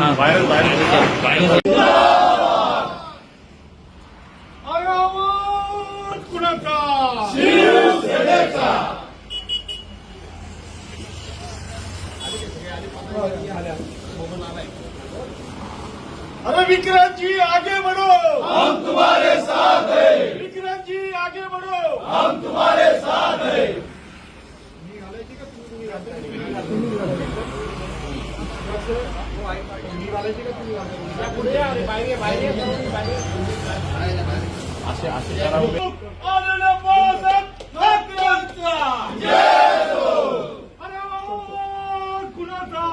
Viral viral अरे विक्रांत जी आगे बढ़ो. हम तुम्हारे साथ हैं। विक्रांत जी आगे बढ़ो. हम तुम्हारे साथ हैं। बाळासाहेब ठाकरेंचा अरे आवाज कुणाचा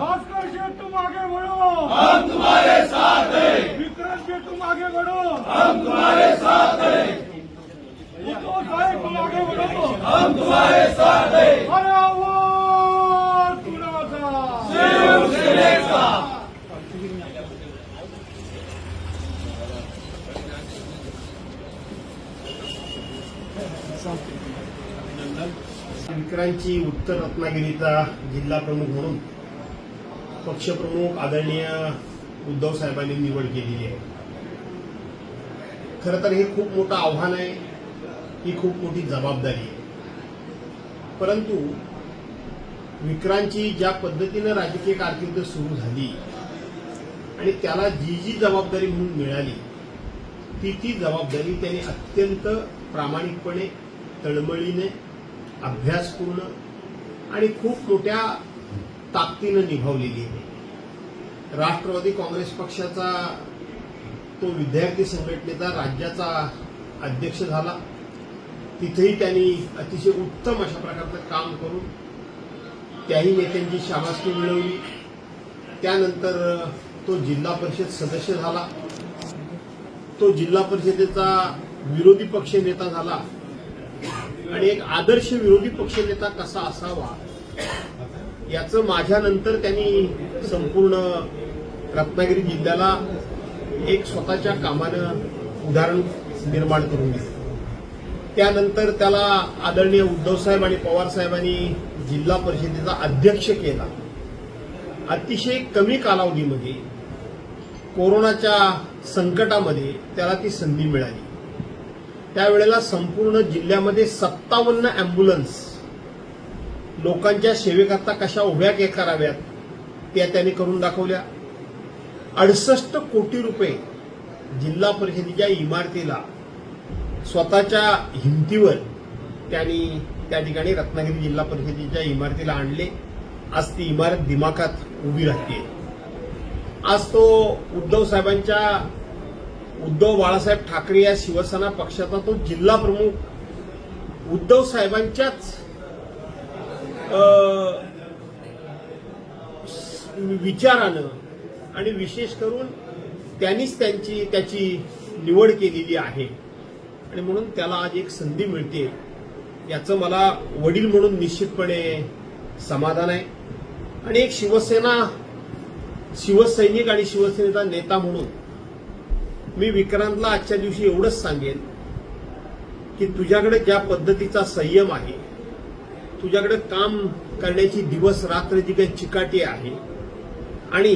भास्कर शेठ तुम आगे बढ़ो हम तुम्हारे साथ हैं विक्रांत शेठ तुम आगे बढ़ो हम तुम्हारे साथ हैं तुम आगे बढ़ो हम तुम्हारे साथ हैं विक्रांची उत्तर रत्नागिरीचा जिल्हा प्रमुख म्हणून पक्षप्रमुख आदरणीय उद्धव साहेबांनी निवड केलेली आहे. खरं तर हे खूप मोठं आव्हान आहे ही खूप मोठी जबाबदारी आहे. परंतु विक्रांतची ज्या पद्धतीनं राजकीय कारकीर्द सुरू झाली आणि त्याला जी जी जबाबदारी म्हणून मिळाली ती ती जबाबदारी त्याने अत्यंत प्रामाणिकपणे तळमळीने अभ्यासपूर्ण आणि खूप मोठ्या ताकदीनं निभावलेली आहे. राष्ट्रवादी काँग्रेस पक्षाचा तो विद्यार्थी संघटनेचा राज्याचा अध्यक्ष झाला. तिथेही त्यांनी अतिशय उत्तम अशा प्रकारचं काम करून त्याही नेत्यांची शाबासकी मिळवली. त्यानंतर तो जिल्हा परिषद सदस्य झाला. तो जिल्हा परिषदेचा विरोधी पक्ष नेता झाला. आणि एक आदर्श विरोधी पक्षनेता कसा असावा याचं माझ्यानंतर त्यांनी संपूर्ण रत्नागिरी जिल्ह्याला एक स्वतःच्या कामानं उदाहरण निर्माण करून दिलं. त्यानंतर त्याला आदरणीय उद्धवसाहेब आणि पवार साहेबांनी जिल्हा परिषदेचा अध्यक्ष केला. अतिशय कमी कालावधीमध्ये कोरोनाच्या संकटामध्ये त्याला ती संधी मिळाली. त्यावेळेला संपूर्ण जिल्ह्यामध्ये सत्तावन्न अँब्युलन्स लोकांच्या सेवेकरता कशा उभ्या कराव्यात त्या त्यांनी करून दाखवल्या. अडसष्ट कोटी रुपये जिल्हा परिषदेच्या इमारतीला स्वतःच्या हिमतीवर त्यांनी त्या ठिकाणी रत्नागिरी जिल्हा परिषदेच्या इमारतीला आणले. आज ती इमारत दिमाखात उभी राहते. आज तो उद्धव साहेबांच्या उद्धव बाळासाहेब ठाकरे या शिवसेना पक्षाचा तो जिल्हा प्रमुख उद्धव साहेबांच्याच विचारानं आणि विशेष करून त्यांनीच त्यांची त्याची निवड केलेली आहे. आणि म्हणून त्याला आज एक संधी मिळते. याचं मला वडील म्हणून निश्चितपणे समाधान आहे. आणि एक शिवसेना शिवसैनिक आणि शिवसेनेचा नेता म्हणून मी विक्रांतला आजच्या दिवशी एवढंच सांगेन की तुझ्याकडे ज्या पद्धतीचा संयम आहे तुझ्याकडे काम करण्याची दिवस रात्र जी काही चिकाटी आहे आणि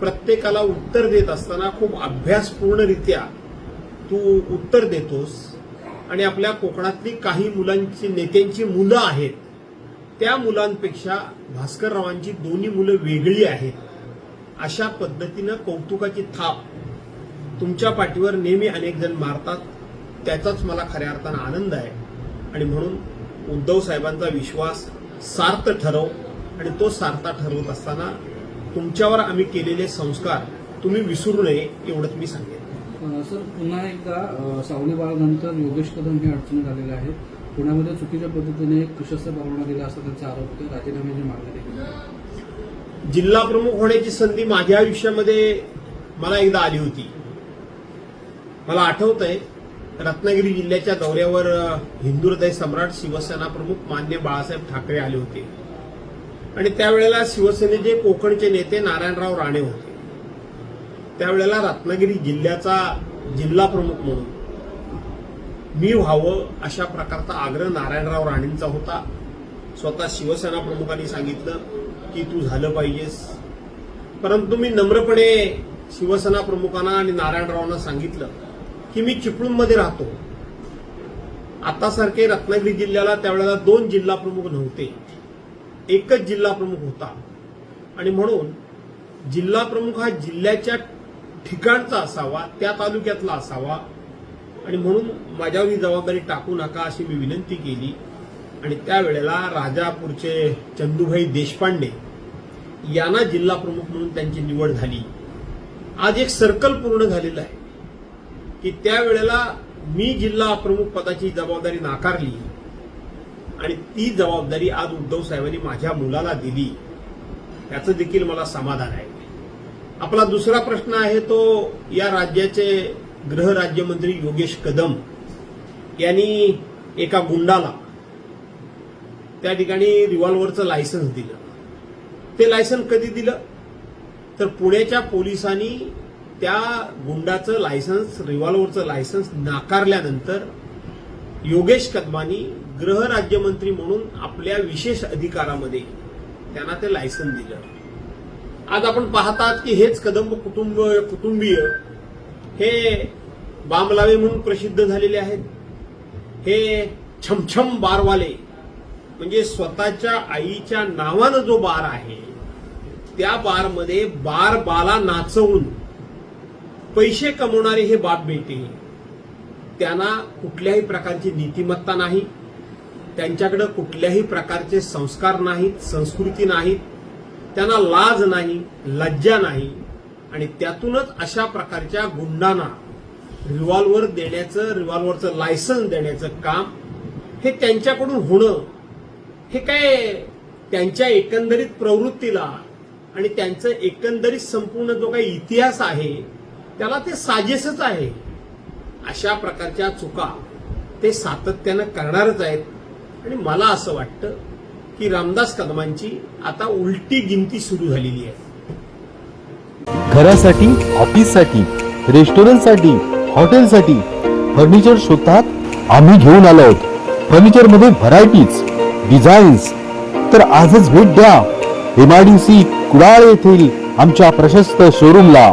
प्रत्येकाला उत्तर देत असताना खूप अभ्यासपूर्णरित्या तू उत्तर देतोस आणि आपल्या कोकणातली काही मुलांची नेत्यांची मुलं आहेत त्या मुलांपेक्षा भास्कररावांची दोन्ही मुलं वेगळी आहेत अशा पद्धतीनं कौतुकाची थाप तुमच्या पाठीवर नेहमी अनेक जण मारतात त्याचाच मला खऱ्या अर्थानं आनंद आहे. आणि म्हणून उद्धव साहेबांचा विश्वास सार्थ ठरव आणि तो सार्था ठरवत असताना तुमच्यावर आम्ही केलेले संस्कार तुम्ही विसरू नये एवढंच मी सांगेन. सर पुन्हा एकदा सावली बाळानंतर योगेश कदम हे अडचणीत आलेले आहेत. पुण्यामध्ये चुकीच्या पद्धतीने एक प्रशस्त परवाना दिला असा त्यांचा आरोप होता राजीनाम्याची मागणी जिल्हा प्रमुख होण्याची संधी माझ्या आयुष्यामध्ये मला एकदा आली होती. मला आठवतंय रत्नागिरी जिल्ह्याच्या दौऱ्यावर अ, हिंदू हृदय सम्राट शिवसेना प्रमुख मान्य बाळासाहेब ठाकरे आले होते. आणि त्यावेळेला शिवसेनेचे कोकणचे नेते नारायणराव राणे होते. त्यावेळेला रत्नागिरी जिल्ह्याचा जिल्हा प्रमुख म्हणून. मी व्हावं अशा प्रकारचा आग्रह नारायणराव राणेंचा होता. स्वतः शिवसेना प्रमुखांनी सांगितलं की तू झालं पाहिजेस. परंतु मी नम्रपणे शिवसेना प्रमुखांना आणि नारायणरावांना सांगितलं. की मी चिपळूणमध्ये राहतो. आतासारखे रत्नागिरी जिल्ह्याला त्यावेळेला दोन जिल्हा प्रमुख नव्हते. एकच जिल्हा प्रमुख होता. आणि म्हणून जिल्हा प्रमुख हा जिल्ह्याच्या ठिकाणचा असावा त्या तालुक्यातला असावा. आणि म्हणून माझ्यावर ही जबाबदारी टाकू नका अशी मी विनंती केली. आणि त्यावेळेला राजापूरचे चंदूभाई देशपांडे यांना जिल्हा प्रमुख म्हणून त्यांची निवड झाली. आज एक सर्कल पूर्ण झालेलं आहे. की त्यावेळेला मी जिल्हा प्रमुख पदाची जबाबदारी नाकारली आणि ती जबाबदारी आज उद्धव साहेबांनी माझ्या मुलाला दिली याचं देखील मला समाधान आहे. आपला दुसरा प्रश्न आहे तो या राज्याचे गृहराज्यमंत्री योगेश कदम यांनी एका गुंडाला त्या ठिकाणी रिव्हॉल्व्हरचं लायसन्स दिलं. ते लायसन कधी दिलं? तर पुण्याच्या पोलिसांनी त्या गुंडाचं लायसन्स रिव्हॉल्व्हरचं लायसन्स नाकारल्यानंतर योगेश कदमानी गृहराज्यमंत्री म्हणून आपल्या विशेष अधिकारामध्ये त्यांना ते लायसन्स दिलं. आज आपण पाहतात की हेच कदंब कुटुंब कुटुंबीय हे बामलावे म्हणून प्रसिद्ध झालेले आहेत. हे छमछम बारवाले म्हणजे स्वतःच्या आईच्या नावानं जो बार आहे त्या बारमध्ये बार बाला नाचवून पैसे कमवणारे हे बाप बेटे त्यांना कुठल्याही प्रकारची नीतिमत्ता नाही. त्यांच्याकडे कुठल्याही प्रकारचे संस्कार नाहीत संस्कृती नाहीत. त्यांना लाज नाही लज्जा नाही. आणि त्यातूनच अशा प्रकारच्या गुंडांना रिव्हॉल्वर देण्याचं रिव्हॉल्व्हरचं लायसन्स देण्याचं काम हे त्यांच्याकडून होणं हे काय त्यांच्या एकंदरीत प्रवृत्तीला आणि त्यांचं एकंदरीत संपूर्ण जो काही इतिहास आहे त्याला ते साजेसच आहे. अशा प्रकारच्या चुका ते सातत्यानं करणारच आहेत. आणि मला असं वाटतं की रामदास कदमांची आता उलटी गिनती सुरू झालेली आहे. घरासाठी ऑफिससाठी रेस्टॉरंटसाठी हॉटेलसाठी फर्निचर शोधतात. आम्ही घेऊन आलो. आहोत फर्निचरमध्ये व्हरायटीज डिझाईन्स तर आजच भेट द्या. एमआयडीसी कुडाळ येथील आमच्या प्रशस्त शोरूमला.